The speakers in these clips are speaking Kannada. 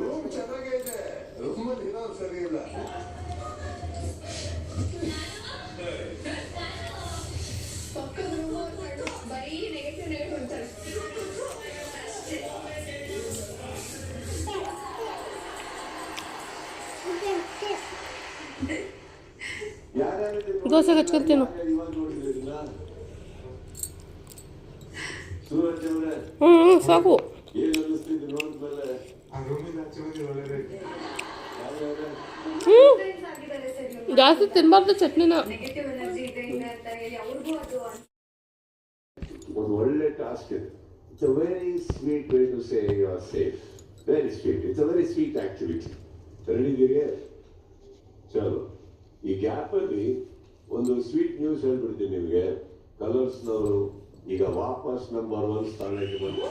ರೂಮ್ ಚೆನ್ನಾಗೇ ಇದೆ. ರೂಮಲ್ಲಿ ಇರೋ ಸರಿ ಇಲ್ಲ. ಬರೀ ನೆಗೆಟಿವ್ ಅಂತಾರೆ ದೋಸೆ ಹಚ್ಕೊತೀನು ಹ್ಞೂ ಸಾಕು. ಏನ್ ನೋಡಿದ್ಮೇಲೆ ಆ ರೂಮಿಂದ ಆಚೆ ಒಳ್ಳೆದಾಯ್ತು ಜಾಸ್ತಿ ತಿನ್ಬಾರ್ದು ಚಟ್ನಿನ. ನೆಗೆಟಿವ್ ಎನರ್ಜಿ ಇದೆ ಇದೆ ಅಂತ ಹೇಳಿ ಅವ್ರಿಗೂ ಅದು ಒಂದು ಒಳ್ಳೆ ಟಾಸ್ಕ್ ಇದೆ. It's a very sweet way to say you are safe very sweet it's a very sweet activity ರೆಡಿದ್ದೀರಿ ಚಲೋ. ಈ ಗ್ಯಾಪಲ್ಲಿ ಒಂದು ಸ್ವೀಟ್ ನ್ಯೂಸ್ ಹೇಳ್ಬಿಡ್ತೀನಿ ನಿಮಗೆ. ಕಲರ್ಸ್ನವರು ಈಗ ವಾಪಸ್ ನಂಬರ್ ಒನ್ ಸ್ಥಾನಕ್ಕೆ ಬಂದು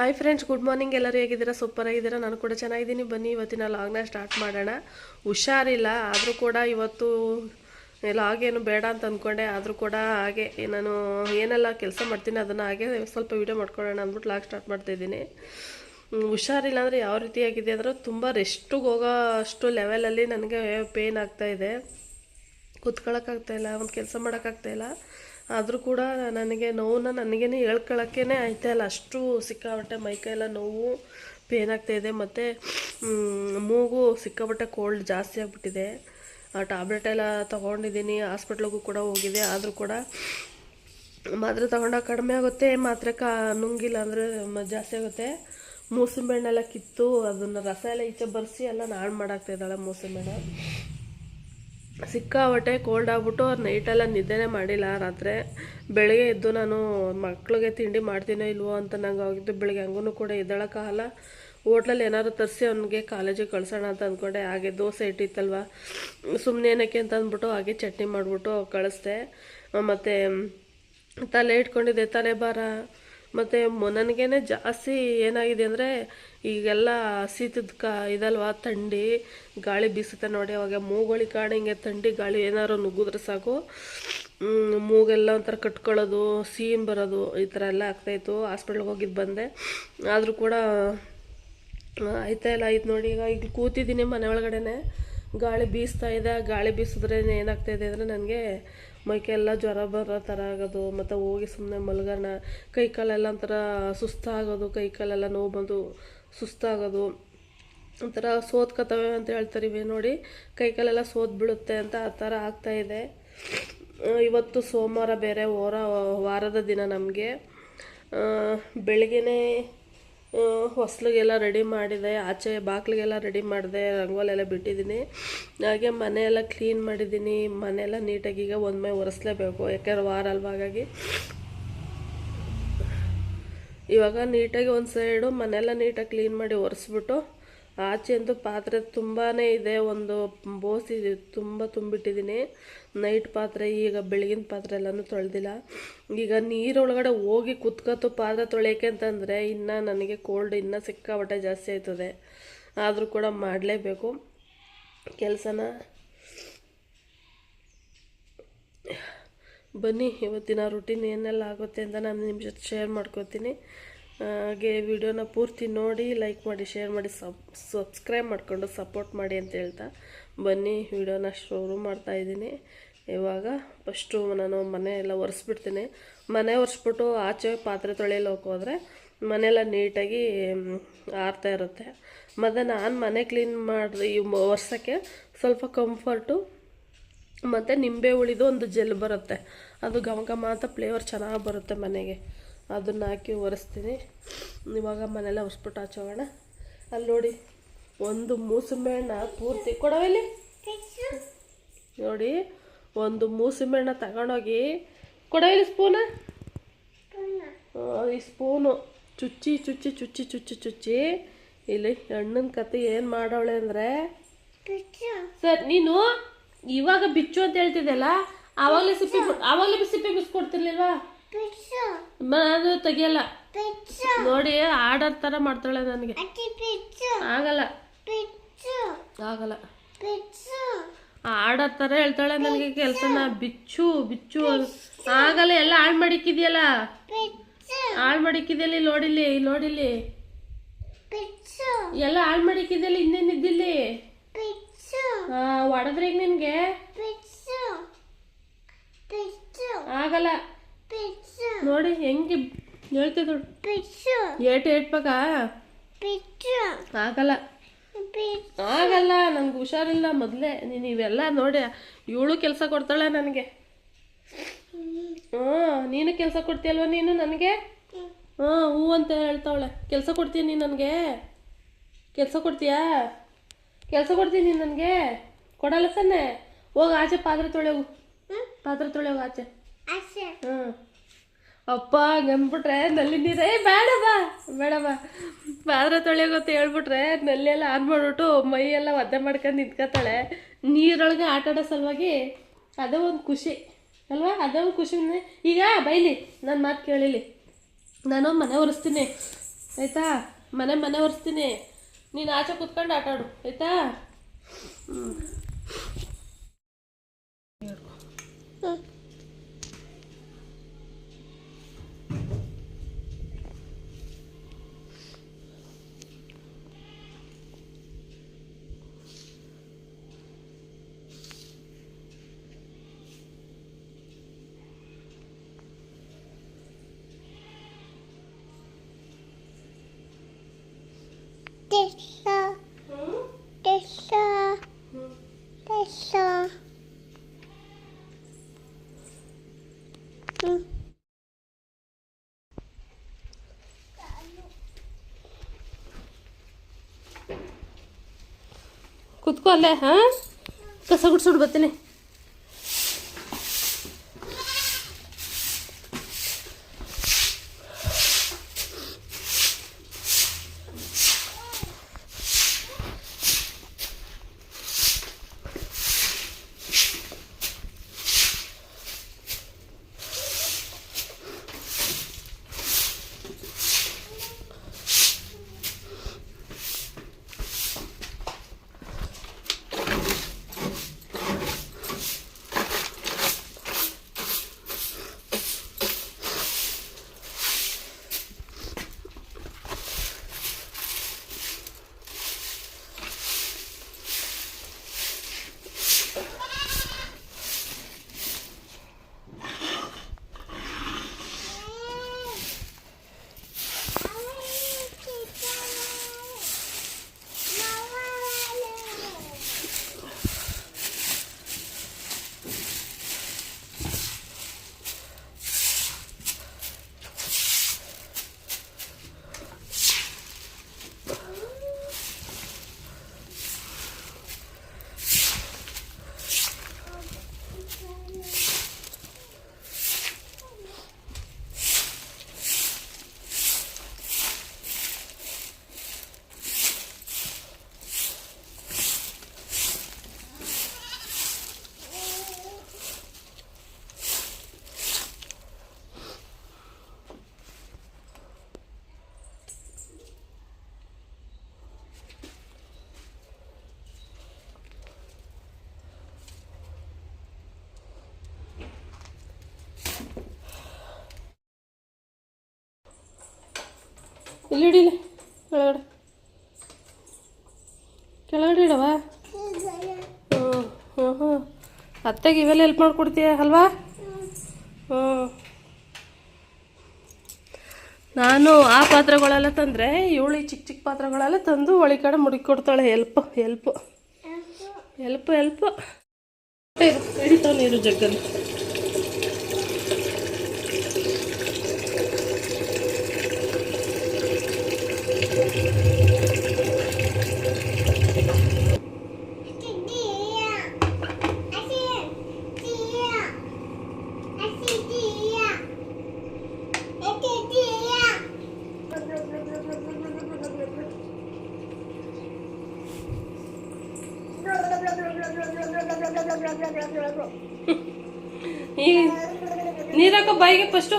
ಹಾಯ್ ಫ್ರೆಂಡ್ಸ್ ಗುಡ್ ಮಾರ್ನಿಂಗ್ ಎಲ್ಲರೂ ಹೇಗಿದ್ದೀರಾ? ಸೂಪರ್ ಆಗಿದ್ದೀರಾ? ನಾನು ಕೂಡ ಚೆನ್ನಾಗಿದ್ದೀನಿ. ಬನ್ನಿ, ಇವತ್ತಿನ ಲಾಗ್ನ ಸ್ಟಾರ್ಟ್ ಮಾಡೋಣ. ಹುಷಾರಿಲ್ಲ, ಆದರೂ ಕೂಡ ಇವತ್ತು ಲಾಗ್ ಏನು ಬೇಡ ಅಂತ ಅಂದ್ಕೊಂಡೆ ಆದರೂ ಕೂಡ ಹಾಗೆ ನಾನು ಏನೆಲ್ಲ ಕೆಲಸ ಮಾಡ್ತೀನಿ ಅದನ್ನು ಹಾಗೆ ಸ್ವಲ್ಪ ವೀಡಿಯೋ ಮಾಡ್ಕೊಳ್ಳೋಣ ಅಂದ್ಬಿಟ್ಟು ಲಾಗ್ ಸ್ಟಾರ್ಟ್ ಮಾಡ್ತಾಯಿದ್ದೀನಿ ಹುಷಾರಿಲ್ಲ ಅಂದರೆ ಯಾವ ರೀತಿಯಾಗಿದೆ ಅಂದರೆ ತುಂಬ ರೆಸ್ಟಿಗೆ ಹೋಗೋ ಅಷ್ಟು ಲೆವೆಲಲ್ಲಿ ನನಗೆ ಪೇನ್ ಆಗ್ತಾಯಿದೆ ಕೂತ್ಕೊಳ್ಳೋಕ್ಕಾಗ್ತಾಯಿಲ್ಲ ಒಂದು ಕೆಲಸ ಮಾಡೋಕ್ಕಾಗ್ತಾಯಿಲ್ಲ ಆದರೂ ಕೂಡ ನನಗೆ ನೋವನ್ನ ನನಗೇ ಆಯ್ತಾ ಇಲ್ಲ. ಅಷ್ಟು ಸಿಕ್ಕಾಬಟ್ಟೆ ಮೈಕೈಲ್ಲ ನೋವು ಪೇನ್ ಆಗ್ತಾಯಿದೆ ಮತ್ತು ಮೂಗು ಸಿಕ್ಕಾಬಟ್ಟೆ ಕೋಲ್ಡ್ ಜಾಸ್ತಿ ಆಗಿಬಿಟ್ಟಿದೆ. ಆ ಟ್ಯಾಬ್ಲೆಟ್ ಎಲ್ಲ ತೊಗೊಂಡಿದ್ದೀನಿ. ಹಾಸ್ಪಿಟ್ಲಿಗೂ ಕೂಡ ಹೋಗಿದೆ. ಆದರೂ ಕೂಡ ಮಾತ್ರೆ ತಗೊಂಡಾಗ ಕಡಿಮೆ ಆಗುತ್ತೆ. ಮಾತ್ರೆ ಕಾ, ನುಂಗಿಲ್ಲ ಅಂದರೆ ಜಾಸ್ತಿ ಆಗುತ್ತೆ. ಮೂಸಂಬಿ ಹಣ್ಣೆಲ್ಲ ಕಿತ್ತು, ಅದನ್ನು ರಸ ಎಲ್ಲ ಈಚೆ ಬರೆಸಿ ಎಲ್ಲ ನಾಳು ಮಾಡಾಕ್ತಾ ಇದ್ದಾಳೆ ಮೂಸಂಬಿ ಹಣ್ಣು ಸಿಕ್ಕಾಬಟ್ಟೆ ಕೋಲ್ಡ್ ಆಗ್ಬಿಟ್ಟು ನೈಟೆಲ್ಲ ನಿದ್ದೆನೇ ಮಾಡಿಲ್ಲ. ರಾತ್ರಿ ಬೆಳಗ್ಗೆ ಎದ್ದು ನಾನು ಮಕ್ಳಿಗೆ ತಿಂಡಿ ಮಾಡ್ತೀನೋ ಇಲ್ವೋ ಅಂತ ನಂಗೆ ಆಗಿದ್ದು ಬೆಳಗ್ಗೆ ಹಂಗೂ ಕೂಡ ಎದ್ದಳಕ್ಕಾಗಲ್ಲ ಹೋಟ್ಲಲ್ಲಿ ಏನಾದ್ರು ತರಿಸಿ ಅವ್ನಿಗೆ ಕಾಲೇಜಿಗೆ ಕಳ್ಸೋಣ ಅಂತ ಅಂದ್ಕೊಂಡೆ ಹಾಗೆ ದೋಸೆ ಇಟ್ಟಿತ್ತಲ್ವ? ಸುಮ್ಮನೆ ಏನಕ್ಕೆ ಅಂತ ಅಂದ್ಬಿಟ್ಟು ಹಾಗೆ ಚಟ್ನಿ ಮಾಡಿಬಿಟ್ಟು ಕಳಿಸ್ದೆ. ಮತ್ತು ತಲೆ ಇಟ್ಕೊಂಡಿದ್ದೆ, ತಲೆ ಭಾರ. ಮತ್ತು ನನಗೇನೆ ಜಾಸ್ತಿ ಏನಾಗಿದೆ ಅಂದರೆ ಈಗೆಲ್ಲ ಶೀತದ ಕಾ ಇದಲ್ವಾ, ಥಂಡಿ, ಗಾಳಿ ಬೀಸುತ್ತೆ ನೋಡಿ, ಅವಾಗ ಮೂಗೊಳಿ ಕಾಣ ಹಿಂಗೆ ಥಂಡಿ ಗಾಳಿ ಏನಾದ್ರು ನುಗ್ಗಿದ್ರೆ ಸಾಕು. ಮೂಗೆಲ್ಲ ಒಂಥರ ಕಟ್ಕೊಳ್ಳೋದು, ಸೀನ್ ಬರೋದು, ಈ ಥರ ಎಲ್ಲ ಆಗ್ತಾಯಿತ್ತು ಹಾಸ್ಪಿಟ್ಲಿಗೆ ಹೋಗಿದ್ದು ಬಂದೆ. ಆದರೂ ಕೂಡ ಆಯ್ತಾ ಇಲ್ಲ, ಆಯ್ತು ನೋಡಿ. ಈಗ ಈಗ ಕೂತಿದ್ದೀನಿ ಮನೆ ಒಳಗಡೆನೆ. ಗಾಳಿ ಬೀಸ್ತಾ ಇದೆ. ಗಾಳಿ ಬೀಸಿದ್ರೇ ಏನಾಗ್ತಾಯಿದೆ ಅಂದರೆ ನನಗೆ ಮೈಕೆಲ್ಲ ಜ್ವರ ಬರೋ ಥರ ಆಗೋದು, ಮತ್ತು ಹೋಗಿ ಸುಮ್ಮನೆ ಮಲ್ಗೋಣ. ಕೈ ಕಾಲೆಲ್ಲ ಒಂಥರ ಸುಸ್ತಾಗೋದು ಕೈ ಕಾಲೆಲ್ಲ ನೋವು ಬಂದು ಸುಸ್ತಾಗೋದು. ಒಂಥರ ಸೋತ್ಕೋತವೆ ಅಂತ ಹೇಳ್ತಾರೆ ಇವೆ ನೋಡಿ. ಕೈ ಕಾಲೆಲ್ಲ ಸೋತ್ ಬೀಳುತ್ತೆ ಅಂತ ಆ ಥರ ಆಗ್ತಾಯಿದೆ ಇವತ್ತು ಸೋಮವಾರ ಬೇರೆ ವಾರ, ವಾರದ ದಿನ ನಮಗೆ. ಬೆಳಗ್ಗೆನೇ ಹೊಸ್ಲಿಗೆಲ್ಲ ರೆಡಿ ಮಾಡಿದೆ, ಆಚೆ ಬಾಗಿಲಿಗೆಲ್ಲ ರೆಡಿ ಮಾಡಿದೆ ರಂಗೋಲೆಲ್ಲ ಬಿಟ್ಟಿದ್ದೀನಿ. ಹಾಗೆ ಮನೆಯೆಲ್ಲ ಕ್ಲೀನ್ ಮಾಡಿದ್ದೀನಿ, ಮನೆಯೆಲ್ಲ ನೀಟಾಗಿ ಈಗ ಒಂದ್ಮೆ ಒರೆಸ್ಲೇಬೇಕು, ಯಾಕೆಂದ್ರೆ ವಾರ ಅಲ್ವಾ ಇವಾಗ ನೀಟಾಗಿ ಒಂದು ಸೈಡು ಮನೆಯೆಲ್ಲ ನೀಟಾಗಿ ಕ್ಲೀನ್ ಮಾಡಿ ಒರೆಸ್ಬಿಟ್ಟು, ಆಚೆ ಅಂತೂ ಪಾತ್ರೆ ತುಂಬಾ ಇದೆ, ಒಂದು ಬೋಸಿ ತುಂಬ ತುಂಬಿಟ್ಟಿದ್ದೀನಿ. ನೈಟ್ ಪಾತ್ರೆ, ಈಗ ಬೆಳಗಿನ ಪಾತ್ರೆ ಎಲ್ಲನೂ ತೊಳೆದಿಲ್ಲ. ಈಗ ನೀರೊಳಗಡೆ ಹೋಗಿ ಕುತ್ಕತ್ತು ಪಾತ್ರೆ ತೊಳೆಯೋಕೆ ಅಂತಂದರೆ ಇನ್ನು ನನಗೆ ಕೋಲ್ಡ್ ಇನ್ನೂ ಸಿಕ್ಕಾಬಟ್ಟೆ ಜಾಸ್ತಿ ಆಯ್ತದೆ. ಆದರೂ ಕೂಡ ಮಾಡಲೇಬೇಕು. ಕೆಲಸನ ಬನ್ನಿ, ಇವತ್ತಿನ ರುಟೀನ್ ಏನೆಲ್ಲ ಆಗುತ್ತೆ ಅಂತ ನಾನು ನಿಮ್ಮ ಜೊತೆ ಶೇರ್ ಮಾಡ್ಕೋತೀನಿ. ಹಾಗೆ ವಿಡಿಯೋನ ಪೂರ್ತಿ ನೋಡಿ ಲೈಕ್ ಮಾಡಿ ಶೇರ್ ಮಾಡಿ ಸಬ್ ಸಬ್ಸ್ಕ್ರೈಬ್ ಮಾಡಿಕೊಂಡು ಸಪೋರ್ಟ್ ಮಾಡಿ ಅಂತ ಹೇಳ್ತಾ. ಬನ್ನಿ ವಿಡಿಯೋನ ಶುರು ಮಾಡ್ತಾ ಇದ್ದೀನಿ. ಇವಾಗ ಫಸ್ಟು ನಾನು ಮನೆ ಎಲ್ಲ ಒರೆಸ್ಬಿಡ್ತೀನಿ. ಮನೆ ಒರೆಸ್ಬಿಟ್ಟು ಆಚೆ ಪಾತ್ರೆ ತೊಳೆಯಲು ಹೋಗೋದ್ರೆ ಮನೆಯೆಲ್ಲ ನೀಟಾಗಿ ಆರ್ತಾ ಇರುತ್ತೆ. ಮತ್ತು ನಾನು ಮನೆ ಕ್ಲೀನ್ ಮಾಡಿದ್ರೆ ಈ ಒರೆಸೋಕ್ಕೆ ಸ್ವಲ್ಪ ಕಂಫರ್ಟು ಮತ್ತು ನಿಂಬೆ ಹುಳಿದು ಒಂದು ಜೆಲ್ ಬರುತ್ತೆ. ಅದು ಘಮ ಘಮ ಅಂತ ಫ್ಲೇವರ್ ಚೆನ್ನಾಗಿ ಬರುತ್ತೆ ಮನೆಗೆ. ಅದನ್ನು ಹಾಕಿ ಒರೆಸ್ತೀನಿ. ಇವಾಗ ಮನೆಯೆಲ್ಲ ಒರೆಸ್ಬಿಟ್ಟು ಹೋಗೋಣ. ಅಲ್ಲಿ ನೋಡಿ. ಒಂದು ಮೂಸಂಬೆ ಹಣ್ಣ ಪೂರ್ತಿ ಕೊಡವಲ್ಲಿ ನೋಡಿ ಒಂದು ಮೂಸಂಬೆ ಹಣ್ಣ ತಗೊಂಡೋಗಿ ಕೊಡವಲ್ಲಿ ಸ್ಪೂನ ಈ ಸ್ಪೂನು ಚುಚ್ಚಿ ಚುಚ್ಚಿ ಚುಚ್ಚಿ ಚುಚ್ಚಿ ಚುಚ್ಚಿ. ಇಲ್ಲಿ ಹಣ್ಣಿನ ಕತೆ ಏನು ಮಾಡೋಳೆ ಅಂದರೆ ಸರ್ ನೀನು ಇವಾಗ ಬಿಚ್ಚು ಅಂತ ಹೇಳ್ತಿದ್ದಲ್ಲ ಆವಾಗಲೇ ಸಿಪ್ಪಿ ಅವಾಗಲೇ ಆವಾಗಲೇ ಸಿಪ್ಪಿ ಬಿಸ್ಕೊಡ್ತಿರ್ಲಿಲ್ವಾ? ನಾನು ತೆಗಿಯಲ್ಲ. ನೋಡಿ ಆರ್ಡರ್ ಥರ ಮಾಡ್ತಾಳೆ ನನಗೆ. ಆಗಲ್ಲ. ಆಗಲ್ಲ. ಆಡೋ ಥರ ಹೇಳ್ತಾಳೆ ನನಗೆ ಕೆಲಸನ ಬಿಚ್ಚು ಬಿಚ್ಚು ಆಗಲ್ಲ ಎಲ್ಲ ಹಾಳು ಮಾಡಿಕ್ಕಿದೆಯಲ್ಲ? ಹಾಳು ಮಾಡಿಕ್ಕಿದ್ಯಲ್ಲ ನೋಡಿಲಿ ನೋಡಿಲಿ ಎಲ್ಲ ಹಾಳು ಮಾಡಿಕ್ಕಿದ್ಯಲ್ಲ ಇನ್ನೇನು ಇದ್ದಿಲ್ಲಿ? ಹೊಡೆದ್ರೆ ಈಗ ನಿನ್ಗೆ? ಆಗಲ್ಲ. ನೋಡಿ ಹೆಂಗೆ ಹೇಳ್ತಿದ್ರು ಏಟು ಏಟ್ ಏಟ್ಬೇಕಾ ಆಗಲ್ಲ. ಆಗಲ್ಲ ನನಗೆ ಹುಷಾರಿಲ್ಲ ಮೊದಲೇ. ನೀನು ಇವೆಲ್ಲ ನೋಡಿ ಇವಳು ಕೆಲಸ ಕೊಡ್ತಾಳೆ ನನಗೆ. ಹ್ಞೂ ನೀನು ಕೆಲಸ ಕೊಡ್ತೀಯಲ್ವ ನೀನು ನನಗೆ? ಹ್ಞೂ ಹೂ ಅಂತ ಹೇಳ್ತಾವಳೆ. ಕೆಲಸ ಕೊಡ್ತೀಯ ನೀನು ನನಗೆ? ಕೆಲಸ ಕೊಡ್ತೀಯಾ? ಕೆಲಸ ಕೊಡ್ತೀನಿ ನೀನು ನನಗೆ? ಕೊಡಲ್ಲ ಸನ್ನೆ. ಹೋಗಿ ಆಚೆ ಪಾತ್ರೆ ತೊಳೆವು. ಪಾತ್ರೆ ತೊಳೆಯೋಗು ಆಚೆ. ಹ್ಞೂ ಅಪ್ಪ ಅಂದ್ಬಿಟ್ರೆ ನಲ್ಲಿ ನೀರೇ ಬೇಡ ಬಾ ಬೇಡ ಬಾ ಪಾತ್ರೆ ತೊಳೆಯೋಗತ್ತ ಹೇಳ್ಬಿಟ್ರೆ ನಲ್ಲೆಲ್ಲ ಆನ್ ಮಾಡ್ಬಿಟ್ಟು ಮೈ ಎಲ್ಲ ಒದ್ದೆ ಮಾಡ್ಕೊಂಡು ನಿಂತ್ಕೊತಾಳೆ. ನೀರೊಳಗೆ ಆಟ ಆಡೋ ಸಲುವಾಗಿ ಅದೇ ಒಂದು ಖುಷಿ. ಅಲ್ವಾ? ಅದೇ ಒಂದು ಖುಷಿ ಈಗ ಬೈಲಿ ನನ್ನ ಮಾತು ಕೇಳಿಲಿ. ನಾನು ಮನೆ ಒರೆಸ್ತೀನಿ. ಆಯಿತಾ? ಮನೆ ಮನೆ ಒರೆಸ್ತೀನಿ. ನೀನು ಆಚೆ ಕೂತ್ಕೊಂಡು ಆಟ ಆಡು. ಆಯಿತಾ? ಹ್ಞೂ ಕುತ್ಕೋ ಅಲ್ಲೇ ಹಾಂ ಕಸ ಗುಡ್ಸೋಡು ಬರ್ತೀನಿ ಇಲ್ಲಿ ಹಿಡೀಲಿ ಕೆಳಗಡೆ. ಕೆಳಗಡೆ ಇಡವ? ಹ್ಞೂ ಅತ್ತೆಗೆ ಇವೆಲ್ಲ ಹೆಲ್ಪ್ ಮಾಡಿಕೊಡ್ತೀಯ ಅಲ್ವಾ? ಹ್ಞೂ ನಾನು ಆ ಪಾತ್ರೆಗಳೆಲ್ಲ ತಂದರೆ ಇವಳು ಚಿಕ್ಕ ಚಿಕ್ಕ ಪಾತ್ರೆಗಳೆಲ್ಲ ತಂದು ಒಳಿ ಕಡೆ ಮುಡಿಕೊಡ್ತಾಳೆ. ಹೆಲ್ಪ್ ಹೆಲ್ಪ್ ಹೆಲ್ಪ್ ಹೆಲ್ಪ್ ಹಿಡಿತಾವ ನೀರು ಜಗ್ಗಲ್ಲಿ ಈಗ ನೀರಾಕೋ ಬಾಯಿಗೆ ಫಸ್ಟು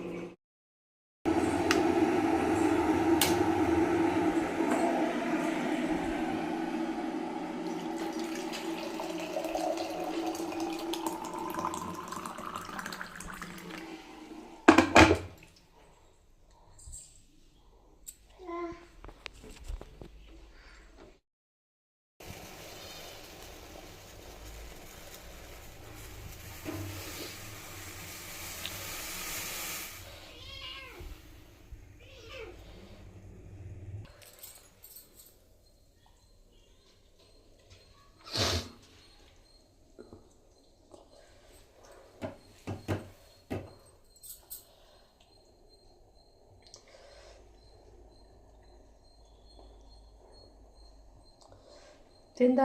ತಿಂದ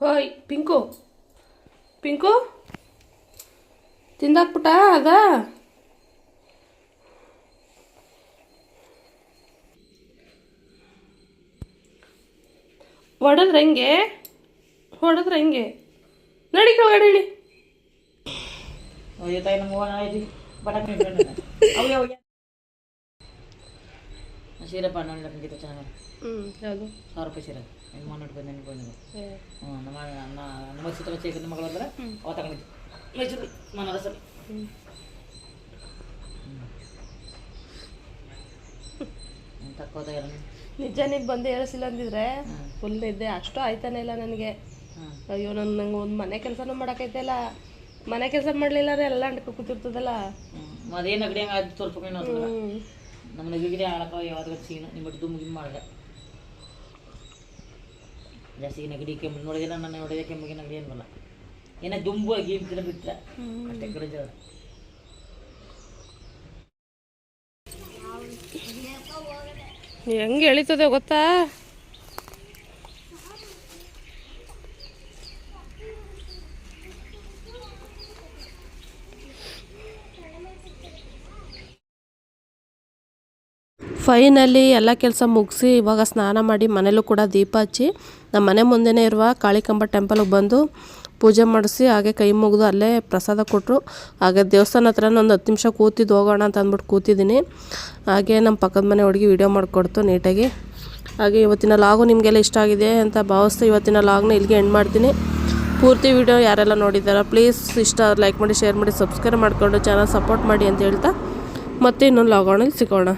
ಓಯ್ ಪಿಂಕು ಪಿಂಕು ತಿಂದಾಕ್ಬಿಟ್ಟ ಅದ ಹೊಡೆದ್ರೆ ಹೆಂಗೆ? ಹೊಡೆದ್ರೆ ಹೆಂಗೆ? ನಡಿ ಕೆಳಗಡೆ ಇಳಿ ano nila ಲಕ್ಷ channel. ಹ್ಞೂ ಯಾವುದು? ಸಾವಿರ ರೂಪಾಯಿ ಸೀರೆ. ನಿಮ್ಮ ಮಾಡಿ ಬಂದೆ ನಿಮ್ಗೆ ಬಂದಿದ್ದು ಹ್ಞೂ ನಮ್ಮ ನಮ್ಮ ನಮ್ಮ ಚಿತ್ರ ಚೇಕದ ಮಗಳು ಅಂದ್ರೆ ಅವ ತಗೊಂಡಿದ್ದು. ಮೈಸೂರು ನಾನು ಸರ್. ತಕ್ಕೋದ ನಿಜ ನೀನು ಬಂದು ಹೇಳಿಸಿಲ್ಲ ಅಂದಿದ್ರೆ ಫುಲ್ ಇದ್ದೆ ಅಷ್ಟು ಆಯ್ತಾನೆ ಇಲ್ಲ ನನಗೆ. ಅಯ್ಯೋ ನನ್ನ ನಂಗೆ ಒಂದು ಮನೆ ಕೆಲಸನೂ ಮಾಡೋಕ್ಕೈತಲ್ಲ ಮನೆ ಕೆಲಸ ಮಾಡಲಿಲ್ಲ ಅಂದ್ರೆ ಎಲ್ಲ ಅಂಡ್ಕೊ ಕೂತಿರ್ತದಲ್ಲ. ಅದೇನು ಅಗಡಿ ಹಂಗೆ ತೋರ್ಸ್ಬೇಕು ಅನ್ನೋದು ನಮ್ಮ ನಗಿಗಿರಿ ಆಳಕ ಯಾವ್ದು ಸೀನ್ ನಿಮ್ಮ ದುಮ್ ಗಿಮ್ ಮಾಡಿದೆ. ಜಾಸ್ತಿ ನೆಗಡಿ ಕೆಮ್ಮು ನೋಡಿದಿಲ್ಲ ನಾನು ನೋಡಿದೆ ಕೆಮ್ಮಿಗೆ ನೆಗಡಿ ಅನ್ಬಲ್ಲ ಏನೋ ದುಂಬು ಆಗಿ ಬಿಟ್ಟರೆ ಬಿಟ್ಟರೆ ಅಷ್ಟೇ ಗರಜ ಹೆಂಗೆ ಎಳಿತದೆ ಗೊತ್ತಾ? ಫೈನಲಿ ಎಲ್ಲ ಕೆಲಸ ಮುಗಿಸಿ ಇವಾಗ ಸ್ನಾನ ಮಾಡಿ ಮನೇಲೂ ಕೂಡ ದೀಪ ಹಚ್ಚಿ ನಮ್ಮ ಮನೆ ಮುಂದೆನೇ ಇರುವ ಕಾಳಿಕಂಬ ಟೆಂಪಲ್ಗೆ ಬಂದು ಪೂಜೆ ಮಾಡಿಸಿ ಹಾಗೆ ಕೈ ಮುಗಿದು ಅಲ್ಲೇ ಪ್ರಸಾದ ಕೊಟ್ಟರು. ಹಾಗೆ ದೇವಸ್ಥಾನ ಹತ್ರ ಒಂದು ಹತ್ತು ನಿಮಿಷ ಕೂತಿದ್ದು ಹೋಗೋಣ ಅಂತ ಅಂದ್ಬಿಟ್ಟು ಕೂತಿದ್ದೀನಿ. ಹಾಗೆ ನಮ್ಮ ಪಕ್ಕದ ಮನೆ ಹುಡುಗಿ ವಿಡಿಯೋ ಮಾಡಿಕೊಡ್ತು ನೀಟಾಗಿ. ಹಾಗೆ ಇವತ್ತಿನ ಲಾಗು ನಿಮಗೆಲ್ಲ ಇಷ್ಟ ಆಗಿದೆ ಅಂತ ಭಾವಿಸ್ತು ಇವತ್ತಿನ ಲಾಗ್ನ ಇಲ್ಲಿಗೆ ಎಂಡ್ ಮಾಡ್ತೀನಿ. ಪೂರ್ತಿ ವಿಡಿಯೋ ಯಾರೆಲ್ಲ ನೋಡಿದ್ದಾರೋ ಪ್ಲೀಸ್ ಇಷ್ಟ ಲೈಕ್ ಮಾಡಿ ಶೇರ್ ಮಾಡಿ ಸಬ್ಸ್ಕ್ರೈಬ್ ಮಾಡಿಕೊಂಡು ಚಾನಲ್ ಸಪೋರ್ಟ್ ಮಾಡಿ ಅಂತ ಹೇಳ್ತಾ ಮತ್ತೆ ಇನ್ನೊಂದು ಲಾಗೋಣ ಸಿಗೋಣ.